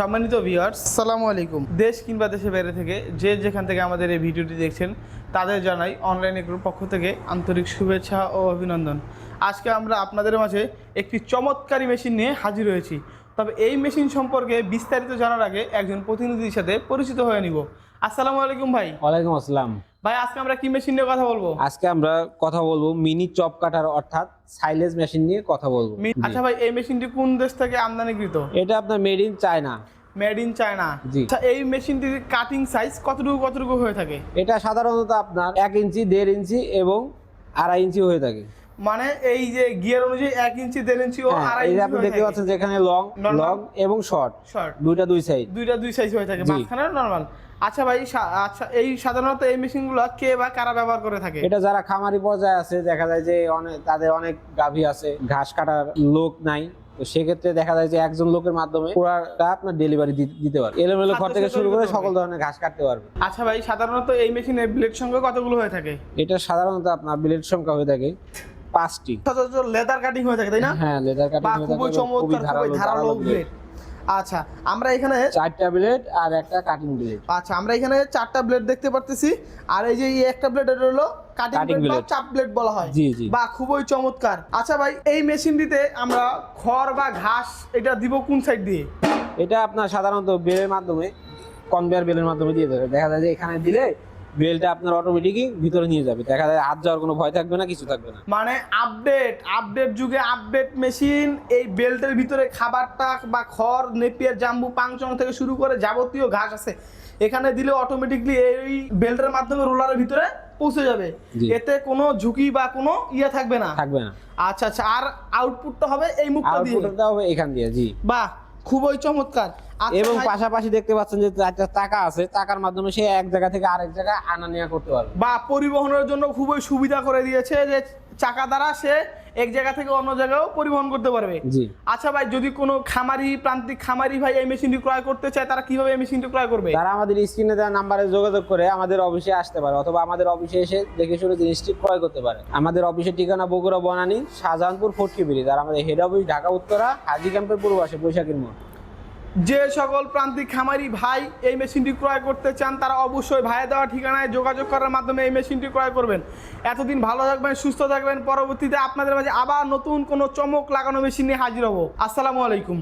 সম্মানিত ভিউয়ার্স সালামু আলাইকুম। দেশ কিংবা দেশের বাইরে থেকে যে যেখান থেকে আমাদের এই ভিডিওটি দেখছেন তাদের জানাই অনলাইন গ্রুপ পক্ষ থেকে আন্তরিক শুভেচ্ছা ও অভিনন্দন। আজকে আমরা আপনাদের মাঝে একটি চমৎকারী মেশিন নিয়ে হাজির হয়েছি। তবে এই মেশিন সম্পর্কে বিস্তারিত জানার আগে একজন প্রতিনিধির সাথে পরিচিত হয়ে নিব। আসসালামু আলাইকুম ভাই। ওয়ালাইকুম আসসালাম। ভাই আজকে আমরা কি মেশিন নিয়ে কথা বলব? আজকে আমরা কথা বলব মিনি চপ কাটার অর্থাৎ সাইলেজ মেশিন নিয়ে কথা বলব। আচ্ছা ভাই এই মেশিনটি কোন দেশ থেকে আমদানিকৃত? এটা আপনার made in China made in China জি। আচ্ছা এই মেশিনটির কাটিং সাইজ কতটুকু কতটুকু হয়ে থাকে? এটা সাধারণত আপনার এক ইঞ্চি দেড় ইঞ্চি এবং আড়াই ইঞ্চি হয়ে থাকে। মানে এই যে গিয়ার অনুযায়ী এক ইঞ্চি দেড় ইঞ্চি ও হ্যাঁ, আড়াই ইঞ্চি আপনি দেখতে পাচ্ছেন যেখানে লং লং এবং শর্ট শর্ট দুইটা দুই সাইজ দুইটা দুই সাইজ হয়ে থাকে। মাঝখানে নরমাল আচ্ছা ভাই আচ্ছা এই সাধারণত এই মেশিনগুলো কে বা কারা ব্যবহার করে থাকে? এটা যারা খামারি পর্যায়ে আছে দেখা যায় যে অনেক তাদের অনেক গাভী আছে ঘাস কাটার লোক নাই। তো সেক্ষেত্রে দেখা যায় যে একজন লোকের মাধ্যমে পুরাটা আপনার ডেলিভারি দিতে পারে এলোমেলো ঘর থেকে শুরু করে সকল ধরনের ঘাস কাটতে পারবে। আচ্ছা ভাই সাধারণত এই মেশিনের ব্লেড সংখ্যা কতগুলো হয়ে থাকে? এটা সাধারণত আপনার ব্লেড সংখ্যা হয়ে থাকে পাঁচটি। লেদার কাটিং হয়ে থাকে তাই না? হ্যাঁ লেদার কাটিং হয়ে খুবই চমৎকার খুবই ধারালো ব্লেড আচ্ছা আমরা এখানে চারটা ব্লেড আর একটা কাটিং ব্লেড আচ্ছা আমরা এখানে চারটা ব্লেড দেখতে পারতেছি। আর এই যে এই একটা ব্লেড এটা হলো কাটিং ব্লেড বা। চাপ ব্লেড বলা হয়। জি, জি। বা খুবই চমৎকার। আচ্ছা ভাই এই মেশিনটিতে আমরা খড় বা ঘাস এটা দিব কোন সাইড দিয়ে? এটা আপনার সাধারণত বেলের মাধ্যমে কনভেয়ার বেলের মাধ্যমে দিয়ে দেবে। দেখা যায় যে এখানে দিলে বেলটা আপনার অটোমেটিকই ভিতরে নিয়ে যাবে। দেখা যায় হাত যাওয়ার কোনো ভয় থাকবে না কিছু থাকবে না। মানে আপডেট আপডেট যুগে আপডেট মেশিন এই বেল্টের ভিতরে খাবারটা বা খড় নেপিয়ার জাম্বু পাংচং থেকে শুরু করে যাবতীয় ঘাস আছে। এখানে দিলে অটোমেটিকলি এই বেল্টের মাধ্যমে রোলারের ভিতরে পৌঁছে যাবে। এতে কোনো ঝুঁকি বা কোনো ইয়ে থাকবে না। থাকবে না। আচ্ছা আচ্ছা আর আউটপুটটা হবে এই মুখটা দিয়ে। আউটপুটটা হবে এখান দিয়ে জি। বাহ খুবই চমৎকার। এবং পাশাপাশি দেখতে পাচ্ছেন যে টাকা আছে টাকার মাধ্যমে সে এক জায়গা থেকে আরেক জায়গায় আনা নেওয়া করতে পারবে। বা পরিবহনের জন্য খুবই সুবিধা করে দিয়েছে যে চাকা দ্বারা সে এক জায়গা থেকে অন্য জায়গাও পরিবহন করতে পারবে। জি। আচ্ছা ভাই যদি কোনো খামারি প্রান্তিক খামারি ভাই এই মেশিনটি ক্রয় করতে চায় তারা কীভাবে এই মেশিনটি ক্রয় করবে? তারা আমাদের স্ক্রিনে দেওয়া নাম্বারে যোগাযোগ করে আমাদের অফিসে আসতে পারে অথবা আমাদের অফিসে এসে দেখে শুনে জিনিসটি ক্রয় করতে পারে। আমাদের অফিসের ঠিকানা বগুড়া বনানী শাহজাহানপুর ফোর্টকি ব্রিজ আর আমাদের হেড অফিস ঢাকা উত্তরা হাজি ক্যাম্পের পূর্ব পাশে বৈশাখীর মোড়। যে সকল প্রান্তিক খামারি ভাই এই মেশিনটি ক্রয় করতে চান, তারা অবশ্যই ভাইয়ে দেওয়া ঠিকানায় যোগাযোগ করার মাধ্যমে এই মেশিনটি ক্রয় করবেন। এতদিন ভালো থাকবেন, সুস্থ থাকবেন। পরবর্তীতে আপনাদের মাঝে আবার নতুন কোনো চমক লাগানো মেশিন নিয়ে হাজির হব। আসসালামু আলাইকুম।